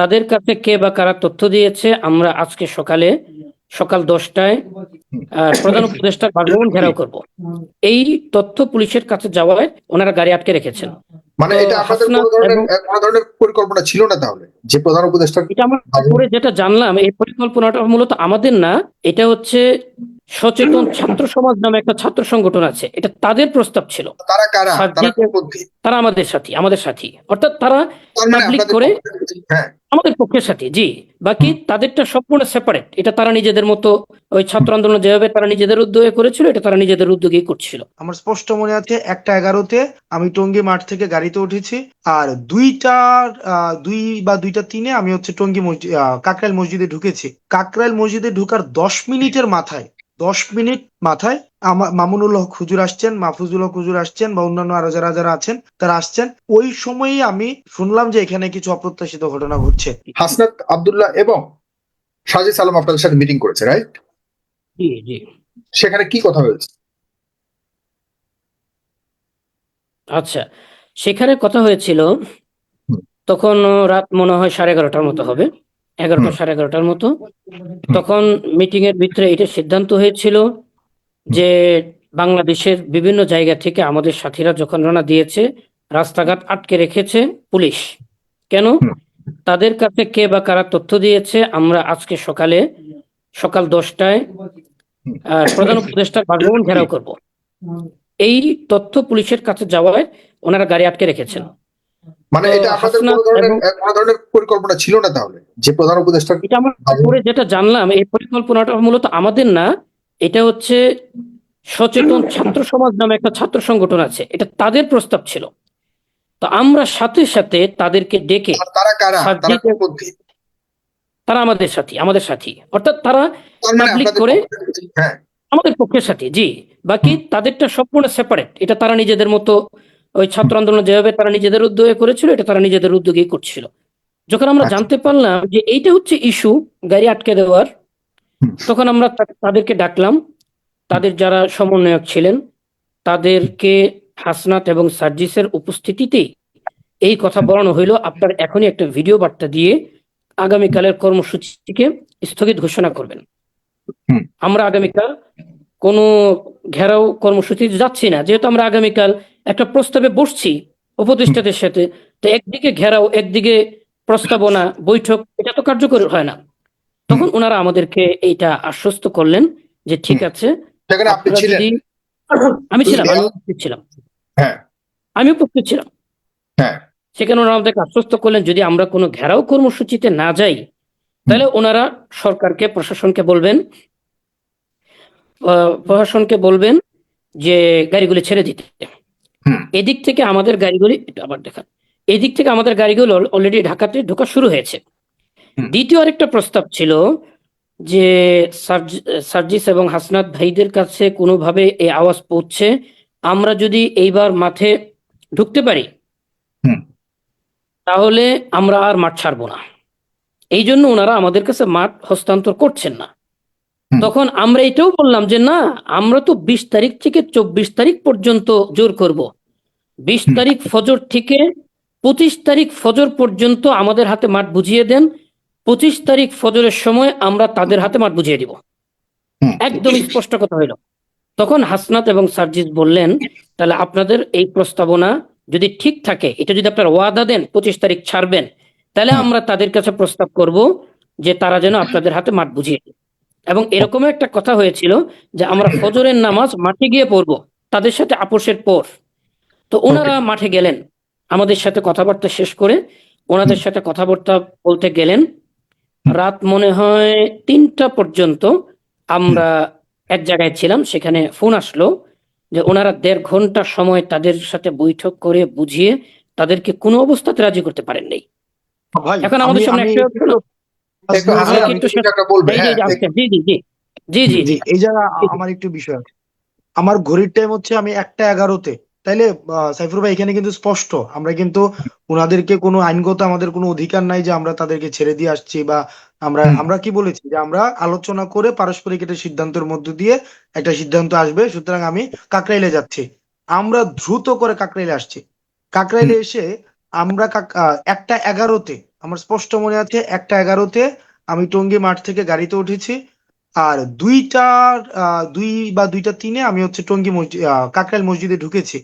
তাদের কাছে কে বা কারা তথ্য দিয়েছে আমরা আজকে সকালে সকাল দশটায় প্রধান উপদেষ্টার বাসভবন ঘেরাও করব। এই তথ্য পুলিশের কাছে যাওয়ায় ওনারা গাড়ি আটকে রেখেছেন। মানে এটা ধরনের ধরনের পরিকল্পনা ছিল না তাহলে? যে প্রধান উপদেষ্টা এটা আমরা পরে যেটা জানলাম এই পরিকল্পনাটা মূলত আমাদের না এটা হচ্ছে সচেতন ছাত্র সমাজ নামে একটা ছাত্র সংগঠন আছে। এটা তাদের প্রস্তাব ছিল। তারা কারা? তারা সাজ্জিদ- কোনপন্থী? তারা আমাদের সাথী আমাদের সাথী। অর্থাৎ তারা মানে পাবলিক করে হ্যাঁ। আমাদের পক্ষের সাথে জি। বাকি তাদেরটা সম্পূর্ণ সেপারেট এটা তারা নিজেদের মতো ওই ছাত্র আন্দোলন যেভাবে তারা নিজেদের উদ্যোগে করেছিল এটা তারা নিজেদের উদ্যোগেই করছিল। আমার স্পষ্ট মনে আছে একটা এগারোতে আমি টঙ্গী মাঠ থেকে গাড়িতে উঠেছি আর দুইটার আহ, দুই বা দুইটা তিনে আমি হচ্ছে টঙ্গী মসজিদ আহ, কাকরাইল মসজিদে ঢুকেছি। কাকরাইল মসজিদে ঢুকার দশ মিনিটের মাথায় দশ মিনিট মাথায় আমার মামুনুল হক হুজুর আসছেন মাহফুজুল হক হুজুর আসছেন বা অন্যান্য আরও যারা যারা আছেন তারা আসছেন। ওই সময়ই আমি শুনলাম যে এখানে কিছু অপ্রত্যাশিত ঘটনা ঘটছে। হাসনাত আবদুল্লাহ এবং সাজিদ সালাম আপনাদের সাথে মিটিং করেছে রাইট জি জি। সেখানে কি কথা হয়েছে? আচ্ছা সেখানে কথা হয়েছিল তখন রাত মনে হয় সাড়ে এগারোটার মতো হবে। এগারোটা সাড়ে এগারোটার মতো। তখন মিটিং এর ভিতরে এটা সিদ্ধান্ত হয়েছিল যে বাংলাদেশের বিভিন্ন জায়গা থেকে আমাদের সাথীরা যখন রওনা দিয়েছে রাস্তাঘাট আটকে রেখেছে পুলিশ। কেন? তাদের কাছে কে বা কারা তথ্য দিয়েছে আমরা আজকে সকালে সকাল দশটায় আহ, প্রধান উপদেষ্টার বাসভবন ঘেরাও করব। এই তথ্য পুলিশের কাছে যাওয়ায় ওনারা গাড়ি আটকে রেখেছেন। মানে এটা আপনাদের কোনো ধরনের এবং- কোনো ধরনের পরিকল্পনা ছিল না তাহলে যে প্রধান উপদেষ্টা এটা আমরা পরে যেটা জানলাম এই পরিকল্পনাটা মূলত আমাদের না এটা হচ্ছে সচেতন ছাত্র সমাজ নামে একটা ছাত্র সংগঠন আছে এটা তাদের প্রস্তাব ছিল। তো আমরা সাথে সাথে তাদেরকে ডেকে তারা কারা? তারা আমাদের সাথী আমাদের সাথী। অর্থাৎ তারা মানে পাবলিক করে হ্যাঁ। আমাদের পক্ষের সাথে জি। বাকি তাদেরটা সম্পূর্ণ সেপারেট এটা তারা নিজেদের মতো ওই ছাত্র আন্দোলন যেভাবে তারা নিজেদের উদ্যোগে করেছিল এটা তারা নিজেদের উদ্যোগেই করছিল। যখন আমরা আচ্ছা। জানতে পারলাম যে এইটা হচ্ছে ইস্যু গাড়ি আটকে দেওয়ার তখন আমরা তাদেরকে ডাকলাম। তাদের যারা সমন্বয়ক ছিলেন তাদেরকে হাসনাত এবং সার্জিসের উপস্থিতিতেই এই কথা বলানো হইল। আপনার এখনই একটা ভিডিও বার্তা দিয়ে আগামীকালের কর্মসূচিকে স্থগিত ঘোষণা করবেন। আমরা আগামীকাল কোনো ঘেরাও কর্মসূচি যাচ্ছি না। যেহেতু আমরা আগামীকাল একটা প্রস্তাবে বসছি উপদেষ্টাদের সাথে তো একদিকে ঘেরাও একদিকে প্রস্তাবনা বৈঠক এটা তো কার্যকর হয় না। তখন ওনারা আমাদেরকে এইটা আশ্বস্ত করলেন যে ঠিক আছে আমি ছিলাম আমি উপস্থিত ছিলাম। হ্যাঁ। আমি উপস্থিত ছিলাম। হ্যাঁ। সেখানে ওনারা আমাদেরকে আশ্বস্ত করলেন যদি আমরা কোনো ঘেরাও কর্মসূচিতে না যাই তাহলে ওনারা সরকারকে প্রশাসনকে বলবেন আহ, প্রশাসনকে বলবেন যে গাড়িগুলি ছেড়ে দিতে। এদিক থেকে আমাদের গাড়িগুলি একটু আবার দেখান। এদিক থেকে আমাদের গাড়িগুলো অলরেডি ঢাকাতে ঢোকা শুরু হয়েছে। দ্বিতীয় আরেকটা প্রস্তাব ছিল যে সার্জি- সার্জিস এবং হাসনাত ভাইদের কাছে কোনোভাবে এই আওয়াজ পৌঁছছে আমরা যদি এইবার মাঠে ঢুকতে পারি তাহলে আমরা আর মাঠ ছাড়বো না। এই জন্য ওনারা আমাদের কাছে মাঠ হস্তান্তর করছেন না। তখন আমরা এটাও বললাম যে না আমরা তো বিশ তারিখ থেকে চব্বিশ তারিখ পর্যন্ত জোর করব। বিশ তারিখ ফজর থেকে পঁচিশ তারিখ ফজর পর্যন্ত আমাদের হাতে মাঠ বুঝিয়ে দেন। পঁচিশ তারিখ ফজরের সময় আমরা তাদের হাতে মাঠ বুঝিয়ে দিব। একদম স্পষ্ট কথা হইল। তখন হাসনাত এবং সার্জিস বললেন তাহলে আপনাদের এই প্রস্তাবনা যদি ঠিক থাকে এটা যদি আপনারা ওয়াদা দেন পঁচিশ তারিখ ছাড়বেন তাহলে আমরা তাদের কাছে প্রস্তাব করব যে তারা যেন আপনাদের হাতে মাঠ বুঝিয়ে দেয় এবং এরকম একটা কথা হয়েছিল যে আমরা ফজরের নামাজ মাঠে গিয়ে পড়ব তাদের সাথে আপোষের পর। তো ওনারা মাঠে গেলেন আমাদের সাথে কথাবার্তা শেষ করে ওনাদের সাথে কথাবার্তা বলতে গেলেন। রাত মনে হয় তিনটা পর্যন্ত আমরা এক জায়গায় ছিলাম সেখানে ফোন আসলো যে ওনারা দেড় ঘণ্টা সময় তাদের সাথে বৈঠক করে বুঝিয়ে তাদেরকে কোনো অবস্থাতে রাজি করতে পারেন নাই এখন আমাদের আমি- সামনে একটা জি জি জি। এই জায়গা আমার একটু বিষয় আছে। আমার ঘড়ির টাইম হচ্ছে আমি একটা এগারোতে। তাইলে সাইফুর ভাই এখানে কিন্তু স্পষ্ট। আমরা কিন্তু ওনাদেরকে কোনো আইনগত আমাদের কোনো অধিকার নাই যে আমরা তাদেরকে ছেড়ে দিয়ে আসছি বা আমরা আমরা কি বলেছি? যে আমরা আলোচনা করে পারস্পরিক একটা সিদ্ধান্তের মধ্য দিয়ে একটা সিদ্ধান্ত আসবে সুতরাং আমি কাকরাইলে যাচ্ছি। আমরা দ্রুত করে কাকরাইলে আসছি। কাকরাইলে এসে আমরা একটা এগারোতে আমার স্পষ্ট মনে আছে, একটা এগারোতে আমি টঙ্গী মাঠ থেকে গাড়িতে উঠেছি, আর দুইটার দুই বা দুইটা তিনে আমি হচ্ছে টঙ্গী মসজিদ কাকরাইল মসজিদে ঢুকেছি।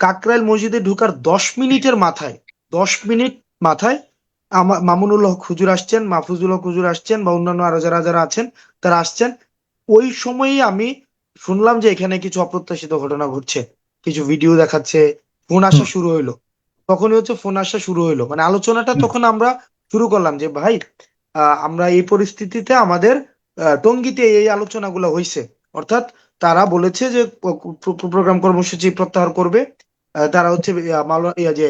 কাকরাইল মসজিদে ঢুকার দশ মিনিটের মাথায়, দশ মিনিট মাথায় আমার মামুনুল হক হুজুর আসছেন, মাহফুজুল হক হুজুর আসছেন বা অন্যান্য আরও যারা যারা আছেন, তারা আসছেন। ওই সময়ই আমি শুনলাম যে এখানে কিছু অপ্রত্যাশিত ঘটনা ঘটছে, কিছু ভিডিও দেখাচ্ছে ফোন আসা শুরু হইল। তখনই হচ্ছে ফোন আসা শুরু হইল। মানে আলোচনাটা তখন আমরা শুরু করলাম যে ভাই আহ, আমরা এই পরিস্থিতিতে আমাদের টঙ্গীতে এই আলোচনাগুলো হয়েছে অর্থাৎ তারা বলেছে যে প্রোগ্রাম কর্মসূচি প্রত্যাহার করবে। তারা হচ্ছে যে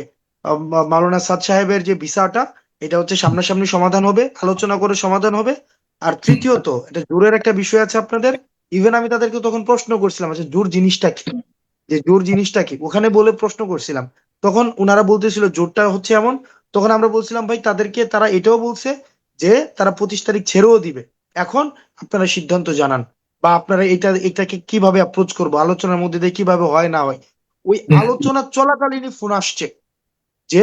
মাওলানা সাদ সাহেবের যে ভিসাটা এটা হচ্ছে সামনাসামনি সমাধান হবে আলোচনা করে সমাধান হবে। আর তৃতীয়ত এটা জোরের একটা বিষয় আছে আপনাদের ইভেন আমি তাদেরকে তখন প্রশ্ন করছিলাম আচ্ছা জোর জিনিসটা কি? যে জোর জিনিসটা কি? ওখানে বলে প্রশ্ন করছিলাম তখন ওনারা বলতেছিল জোরটা হচ্ছে এমন। তখন আমরা বলছিলাম ভাই তাদেরকে তারা এটাও বলছে যে তারা পঁচিশ তারিখ ছেড়েও দিবে। এখন আপনারা সিদ্ধান্ত জানান বা আপনারা এটা এটাকে কীভাবে অ্যাপ্রোচ করব? আলোচনার মধ্যে দিয়ে কীভাবে হয় না হয়? ওই আলোচনা চলাকালীনই ফোন আসছে যে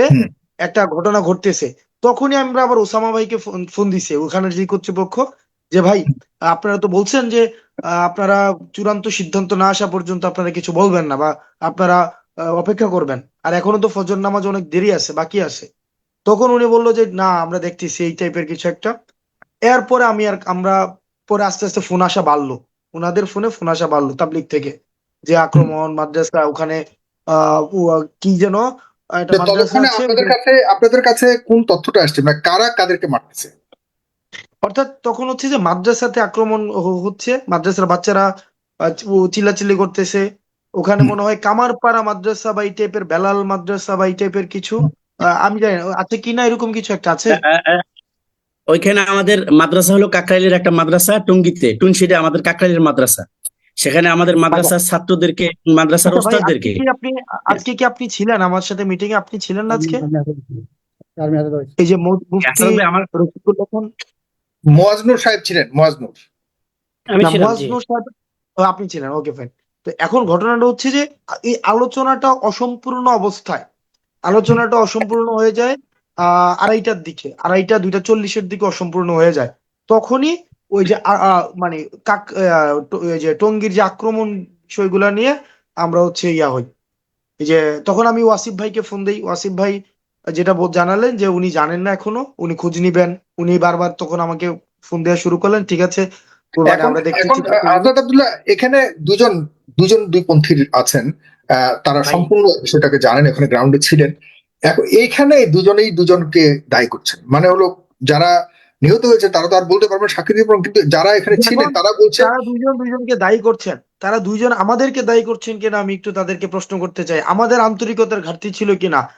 একটা ঘটনা ঘটতেছে। তখনই আমরা আবার ওসামা ভাইকে ফোন দিছে ওখানে যে কর্তৃপক্ষ যে ভাই আপনারা তো বলছেন যে আপনারা চূড়ান্ত সিদ্ধান্ত না আসা পর্যন্ত আপনারা কিছু বলবেন না বা আপনারা অপেক্ষা করবেন। আর এখনও তো ফজর নামাজ অনেক দেরি আছে বাকি আছে। তখন উনি বলল যে না আমরা দেখতেছি এই টাইপের কিছু একটা। এরপরে আমি আর আমরা পরে আস্তে আস্তে ফোন আসা বাড়লো। ওনাদের ফোনে ফোন আসা বাড়লো তাবলিক থেকে যে আক্রমণ মাদ্রাসা ওখানে আহ কি যেন আপনাদের কাছে আপনাদের কাছে কোন তথ্যটা আসছে? মানে কারা কাদেরকে মারতেছে? অর্থাৎ তখন হচ্ছে যে মাদ্রাসাতে আক্রমণ হচ্ছে। মাদ্রাসার বাচ্চারা চিল্লাচিল্লি করতেছে। ওখানে মনে হয় কামারপাড়া মাদ্রাসা বা এই টাইপের বেলাল মাদ্রাসা বা এই টাইপের কিছু। আহ, আমি জানি না আছে কিনা এরকম কিছু একটা আছে? ওইখানে আমাদের মাদ্রাসা হলো কাকরাইলের একটা মাদ্রাসা টুঙ্গিতে টুনশিটে আমাদের কাকরাইলের মাদ্রাসা। সেখানে আমাদের মাদ্রাসার ছাত্রদেরকে মাদ্রাসার আচ্ছা ওস্তাদদেরকে। আপনি আজকে কি আপনি ছিলেন? আমার সাথে মিটিং এ আপনি ছিলেন না আজকে? এই যে মুফতি আমার রফিকুল হাসান মোয়াজনুর সাহেব ছিলেন মোয়াজনুর আমি ছিলাম মুয়াজ সাহেব ও, আপনি ছিলেন ওকে ফাইন তো এখন ঘটনাটা হচ্ছে যে, এই আলোচনাটা অসম্পূর্ণ অবস্থায়। আলোচনাটা অসম্পূর্ণ হয়ে যায়, আহ, আড়াইটার দিকে। আড়াইটা, দুইটা, চল্লিশের দিকে অসম্পূর্ণ হয়ে যায়। তখনই ওই যে মানে কাক যে টঙ্গীর যে আক্রমণ বিষয়গুলা নিয়ে আমরা হচ্ছে ইয়া হই। এই যে, তখন আমি ওয়াসিফ ভাইকে ফোন দিই। ওয়াসিফ ভাই যেটা জানালেন যে উনি জানেন না এখনও, উনি খোঁজ নিবেন। উনি বারবার তখন আমাকে ফোন দেওয়া শুরু করলেন, ঠিক আছে এখন দুজন দুজন দুই পন্থীর আছেন। আহ, তারা সম্পূর্ণ বিষয়টাকে জানেন এখানে গ্রাউন্ডে ছিলেন। এখন এইখানে দুজনেই দুজনকে দায়ী করছেন। মানে হলো যারা নিহত হয়েছে তারা তো আর বলতে পারবেন সাক্ষী দিতে কিন্তু যারা এখানে ছিলেন তারা বলছেন তারা দুইজন দুইজনকে দায়ী করছেন। তারা দুইজন আমাদেরকে দায়ী করছেন কিনা আমি একটু তাদেরকে প্রশ্ন করতে চাই। আমাদের আন্তরিকতার ঘাটতি ছিল কিনা?